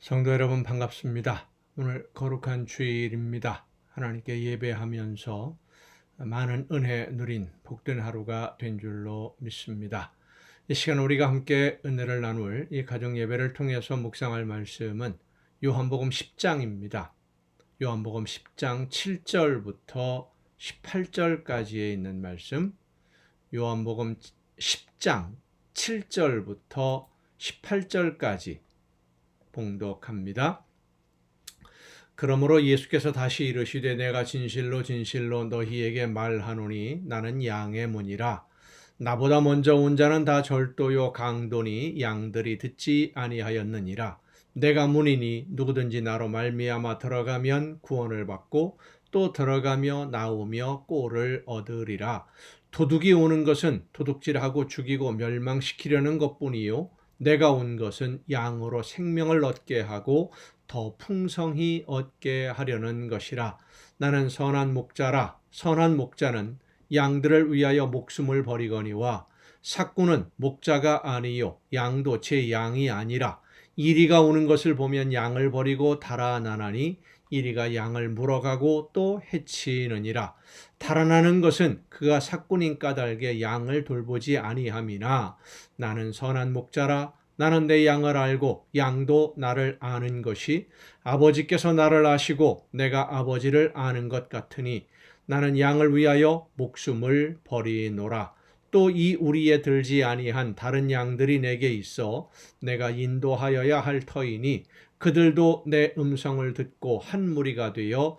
성도 여러분 반갑습니다. 오늘 거룩한 주일입니다. 하나님께 예배하면서 많은 은혜 누린 복된 하루가 된 줄로 믿습니다. 이 시간 우리가 함께 은혜를 나눌 이 가정 예배를 통해서 묵상할 말씀은 요한복음 10장입니다. 요한복음 10장 7절부터 18절까지에 있는 말씀. 요한복음 10장 7절부터 18절까지 봉독합니다. 그러므로 예수께서 다시 이르시되 내가 진실로 진실로 너희에게 말하노니 나는 양의 문이라. 나보다 먼저 온 자는 다 절도요 강도니 양들이 듣지 아니하였느니라. 내가 문이니 누구든지 나로 말미암아 들어가면 구원을 받고 또 들어가며 나오며 꼴을 얻으리라. 도둑이 오는 것은 도둑질하고 죽이고 멸망시키려는 것뿐이요 내가 온 것은 양으로 생명을 얻게 하고 더 풍성히 얻게 하려는 것이라. 나는 선한 목자라. 선한 목자는 양들을 위하여 목숨을 버리거니와 사꾼은 목자가 아니요 양도 제 양이 아니라 이리가 오는 것을 보면 양을 버리고 달아나나니 이리가 양을 물어가고 또 해치느니라. 달아나는 것은 그가 사꾼인 까닭에 양을 돌보지 아니함이나 나는 선한 목자라 나는 내 양을 알고 양도 나를 아는 것이 아버지께서 나를 아시고 내가 아버지를 아는 것 같으니 나는 양을 위하여 목숨을 버리노라. 또 이 우리에 들지 아니한 다른 양들이 내게 있어 내가 인도하여야 할 터이니 그들도 내 음성을 듣고 한 무리가 되어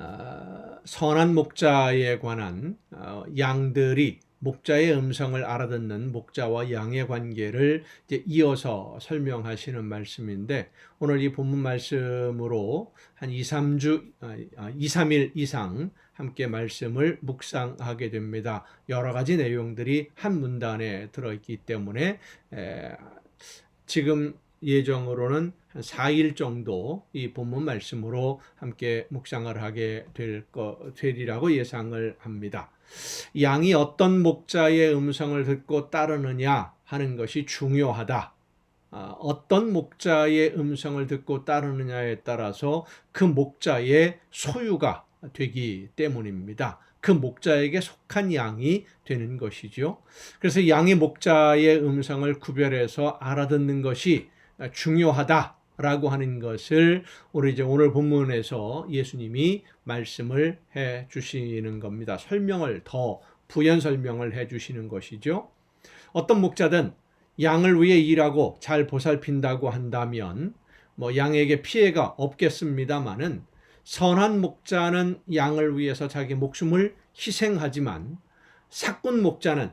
아, 선한 목자에 관한 어, 양들이 목자의 음성을 알아듣는 목자와 양의 관계를 이제 이어서 설명하시는 말씀인데 오늘 이 본문 말씀으로 한 2, 3주, 2, 3일 이상 함께 말씀을 묵상하게 됩니다. 여러 가지 내용들이 한 문단에 들어 있기 때문에 에, 지금 예정으로는 한 4일 정도 이 본문 말씀으로 함께 묵상을 하게 될 거, 되리라고 예상을 합니다. 양이 어떤 목자의 음성을 듣고 따르느냐 하는 것이 중요하다. 아, 어떤 목자의 음성을 듣고 따르느냐에 따라서 그 목자의 소유가 되기 때문입니다. 그 목자에게 속한 양이 되는 것이죠. 그래서 양의 목자의 음성을 구별해서 알아듣는 것이 중요하다라고 하는 것을 우리 이제 오늘 본문에서 예수님이 말씀을 해 주시는 겁니다. 설명을 더 부연 설명을 해 주시는 것이죠. 어떤 목자든 양을 위해 일하고 잘 보살핀다고 한다면 뭐 양에게 피해가 없겠습니다만은 선한 목자는 양을 위해서 자기 목숨을 희생하지만 사꾼 목자는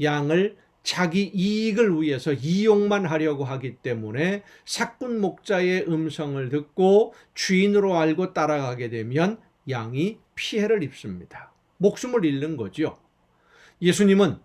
양을 자기 이익을 위해서 이용만 하려고 하기 때문에 사꾼 목자의 음성을 듣고 주인으로 알고 따라가게 되면 양이 피해를 입습니다. 목숨을 잃는 거죠. 예수님은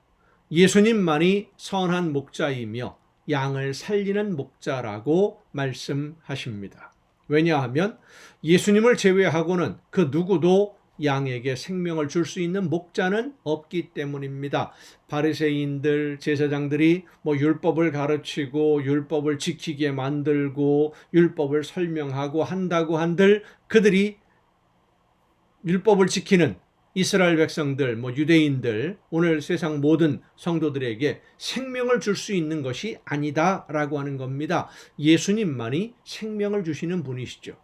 예수님만이 선한 목자이며 양을 살리는 목자라고 말씀하십니다. 왜냐하면 예수님을 제외하고는 그 누구도 양에게 생명을 줄 수 있는 목자는 없기 때문입니다. 바리새인들 제사장들이 뭐 율법을 가르치고 율법을 지키게 만들고 율법을 설명하고 한다고 한들 그들이 율법을 지키는 이스라엘 백성들, 뭐 유대인들, 오늘 세상 모든 성도들에게 생명을 줄 수 있는 것이 아니다라고 하는 겁니다. 예수님만이 생명을 주시는 분이시죠.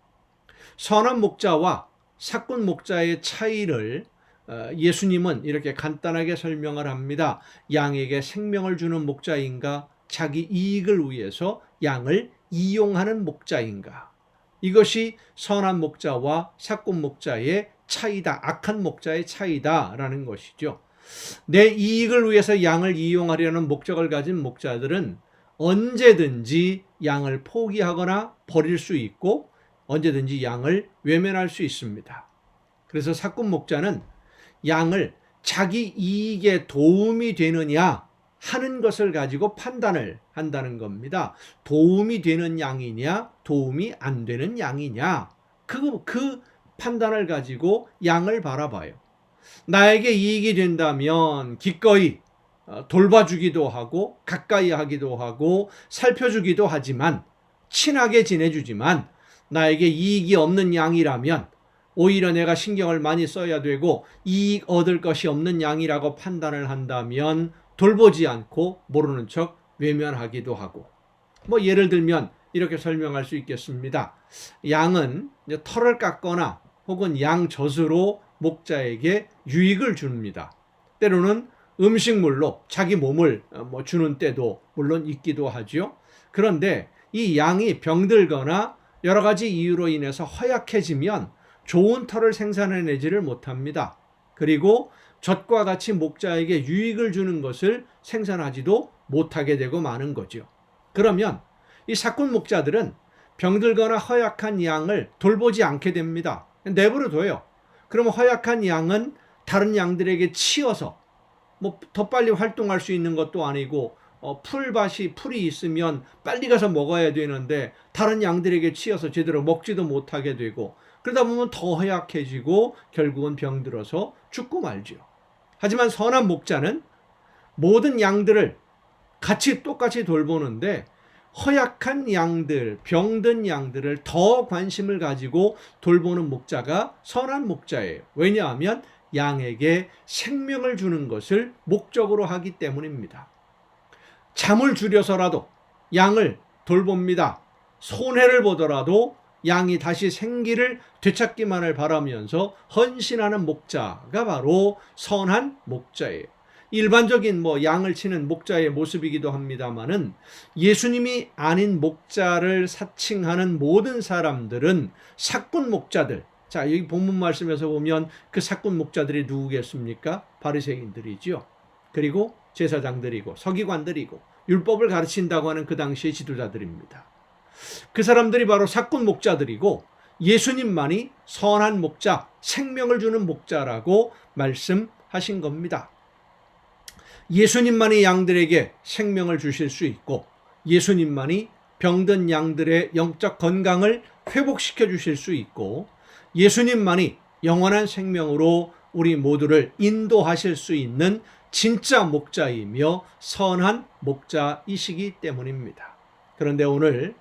선한 목자와 사꾼 목자의 차이를 어, 예수님은 이렇게 간단하게 설명을 합니다. 양에게 생명을 주는 목자인가, 자기 이익을 위해서 양을 이용하는 목자인가. 이것이 선한 목자와 사꾼 목자의 차이다, 악한 목자의 차이다라는 것이죠. 내 이익을 위해서 양을 이용하려는 목적을 가진 목자들은 언제든지 양을 포기하거나 버릴 수 있고 언제든지 양을 외면할 수 있습니다. 그래서 사꾼 목자는 양을 자기 이익에 도움이 되느냐 하는 것을 가지고 판단을 한다는 겁니다. 도움이 되는 양이냐, 도움이 안 되는 양이냐. 그, 그 판단을 가지고 양을 바라봐요. 나에게 이익이 된다면 기꺼이 어, 돌봐주기도 하고 가까이 하기도 하고 살펴주기도 하지만 친하게 지내주지만 나에게 이익이 없는 양이라면 오히려 내가 신경을 많이 써야 되고 이익 얻을 것이 없는 양이라고 판단을 한다면 돌보지 않고 모르는 척 외면하기도 하고 뭐 예를 들면 이렇게 설명할 수 있겠습니다. 양은 털을 깎거나 혹은 양 젖으로 목자에게 유익을 줍니다. 때로는 음식물로 자기 몸을 어, 뭐 주는 때도 물론 있기도 하죠. 그런데 이 양이 병들거나 여러 가지 이유로 인해서 허약해지면 좋은 털을 생산해내지를 못합니다. 그리고 젖과 같이 목자에게 유익을 주는 것을 생산하지도 못하게 되고 마는 거죠. 그러면 이 사꾼 목자들은 병들거나 허약한 양을 돌보지 않게 됩니다. 내버려 둬요. 그러면 허약한 양은 다른 양들에게 치여서 뭐 더 빨리 활동할 수 있는 것도 아니고 어, 풀밭이 풀이 있으면 빨리 가서 먹어야 되는데 다른 양들에게 치여서 제대로 먹지도 못하게 되고 그러다 보면 더 허약해지고 결국은 병들어서 죽고 말죠. 하지만 선한 목자는 모든 양들을 같이 똑같이 돌보는데 허약한 양들, 병든 양들을 더 관심을 가지고 돌보는 목자가 선한 목자예요. 왜냐하면 양에게 생명을 주는 것을 목적으로 하기 때문입니다. 잠을 줄여서라도 양을 돌봅니다. 손해를 보더라도 양이 다시 생기를 되찾기만을 바라면서 헌신하는 목자가 바로 선한 목자예요. 일반적인 뭐 양을 치는 목자의 모습이기도 합니다만은 예수님이 아닌 목자를 사칭하는 모든 사람들은 사꾼 목자들. 자, 여기 본문 말씀에서 보면 그 사꾼 목자들이 누구겠습니까? 바리새인들이지요. 그리고 제사장들이고 서기관들이고 율법을 가르친다고 하는 그 당시의 지도자들입니다. 그 사람들이 바로 사꾼 목자들이고 예수님만이 선한 목자, 생명을 주는 목자라고 말씀하신 겁니다. 예수님만이 양들에게 생명을 주실 수 있고 예수님만이 병든 양들의 영적 건강을 회복시켜 주실 수 있고 예수님만이 영원한 생명으로 우리 모두를 인도하실 수 있는 진짜 목자이며 선한 목자이시기 때문입니다. 그런데 오늘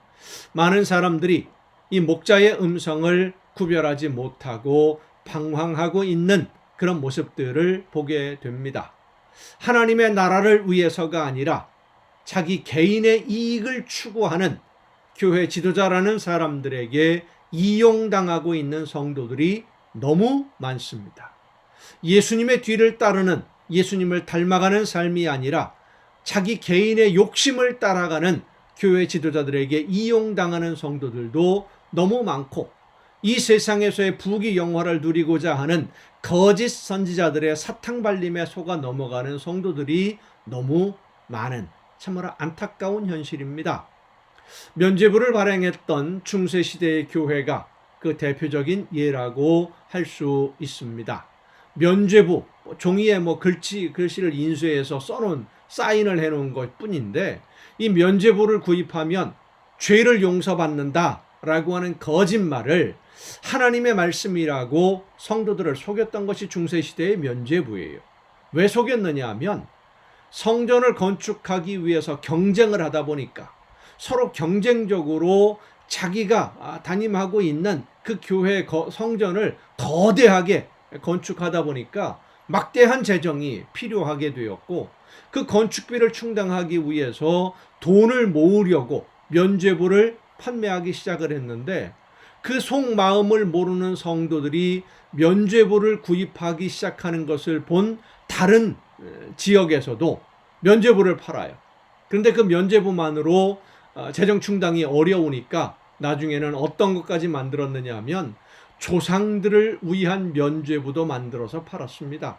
많은 사람들이 이 목자의 음성을 구별하지 못하고 방황하고 있는 그런 모습들을 보게 됩니다. 하나님의 나라를 위해서가 아니라 자기 개인의 이익을 추구하는 교회 지도자라는 사람들에게 이용당하고 있는 성도들이 너무 많습니다. 예수님의 뒤를 따르는 예수님을 닮아가는 삶이 아니라 자기 개인의 욕심을 따라가는 교회 지도자들에게 이용당하는 성도들도 너무 많고 이 세상에서의 부귀 영화를 누리고자 하는 거짓 선지자들의 사탕 발림에 속아 넘어가는 성도들이 너무 많은 참으로 안타까운 현실입니다. 면죄부를 발행했던 중세 시대의 교회가 그 대표적인 예라고 할 수 있습니다. 면죄부 종이에 뭐 글씨 글씨를 인쇄해서 써놓은 사인을 해놓은 것 뿐인데 이 면죄부를 구입하면 죄를 용서받는다라고 하는 거짓말을 하나님의 말씀이라고 성도들을 속였던 것이 중세 시대의 면죄부예요. 왜 속였느냐 하면 성전을 건축하기 위해서 경쟁을 하다 보니까 서로 경쟁적으로 자기가 담임하고 있는 그 교회 성전을 거대하게 건축하다 보니까 막대한 재정이 필요하게 되었고 그 건축비를 충당하기 위해서 돈을 모으려고 면죄부를 판매하기 시작을 했는데 그 속마음을 모르는 성도들이 면죄부를 구입하기 시작하는 것을 본 다른 지역에서도 면죄부를 팔아요. 그런데 그 면죄부만으로 어, 재정 충당이 어려우니까 나중에는 어떤 것까지 만들었느냐 하면 조상들을 위한 면죄부도 만들어서 팔았습니다.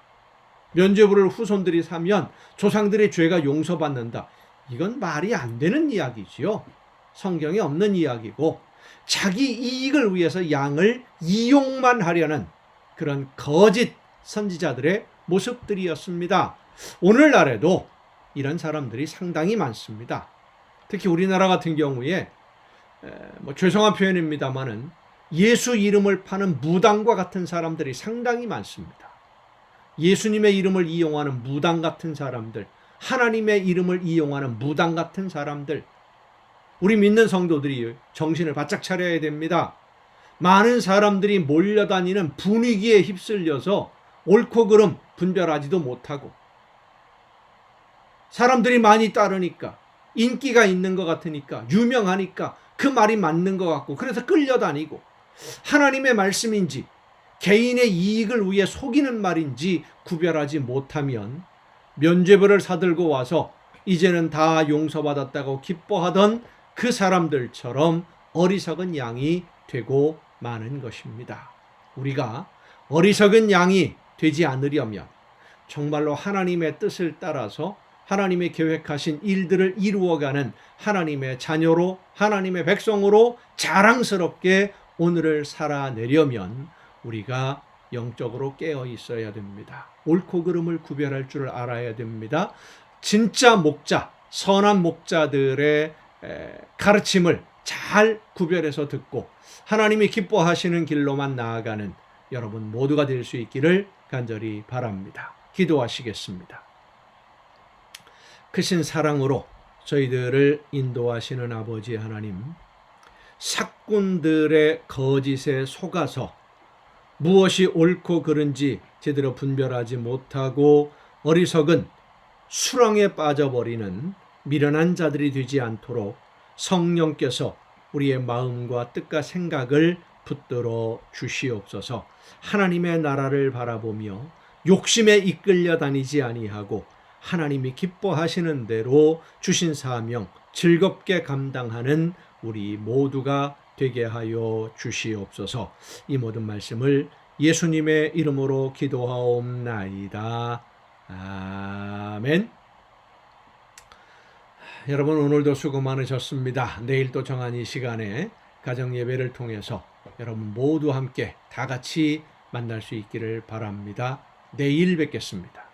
면죄부를 후손들이 사면 조상들의 죄가 용서받는다. 이건 말이 안 되는 이야기지요. 성경에 없는 이야기고 자기 이익을 위해서 양을 이용만 하려는 그런 거짓 선지자들의 모습들이었습니다. 오늘날에도 이런 사람들이 상당히 많습니다. 특히 우리나라 같은 경우에 에, 뭐 죄송한 표현입니다만은 예수 이름을 파는 무당과 같은 사람들이 상당히 많습니다. 예수님의 이름을 이용하는 무당 같은 사람들, 하나님의 이름을 이용하는 무당 같은 사람들, 우리 믿는 성도들이 정신을 바짝 차려야 됩니다. 많은 사람들이 몰려다니는 분위기에 휩쓸려서 옳고 그름 분별하지도 못하고 사람들이 많이 따르니까 인기가 있는 것 같으니까 유명하니까 그 말이 맞는 것 같고 그래서 끌려다니고 하나님의 말씀인지 개인의 이익을 위해 속이는 말인지 구별하지 못하면 면죄부를 사들고 와서 이제는 다 용서받았다고 기뻐하던 그 사람들처럼 어리석은 양이 되고 마는 것입니다. 우리가 어리석은 양이 되지 않으려면 정말로 하나님의 뜻을 따라서 하나님의 계획하신 일들을 이루어가는 하나님의 자녀로 하나님의 백성으로 자랑스럽게 오늘을 살아내려면 우리가 영적으로 깨어 있어야 됩니다. 옳고 그름을 구별할 줄 알아야 됩니다. 진짜 목자, 선한 목자들의 에, 가르침을 잘 구별해서 듣고 하나님이 기뻐하시는 길로만 나아가는 여러분 모두가 될 수 있기를 간절히 바랍니다. 기도하시겠습니다. 크신 사랑으로 저희들을 인도하시는 아버지 하나님, 사꾼들의 거짓에 속아서 무엇이 옳고 그른지 제대로 분별하지 못하고 어리석은 수렁에 빠져버리는 미련한 자들이 되지 않도록 성령께서 우리의 마음과 뜻과 생각을 붙들어 주시옵소서. 하나님의 나라를 바라보며 욕심에 이끌려 다니지 아니하고 하나님이 기뻐하시는 대로 주신 사명 즐겁게 감당하는 우리 모두가 되게 하여 주시옵소서. 이 모든 말씀을 예수님의 이름으로 기도하옵나이다. 아멘. 여러분 오늘도 수고 많으셨습니다. 내일 또 정한 이 시간에 가정 예배를 통해서 여러분 모두 함께 다 같이 만날 수 있기를 바랍니다. 내일 뵙겠습니다.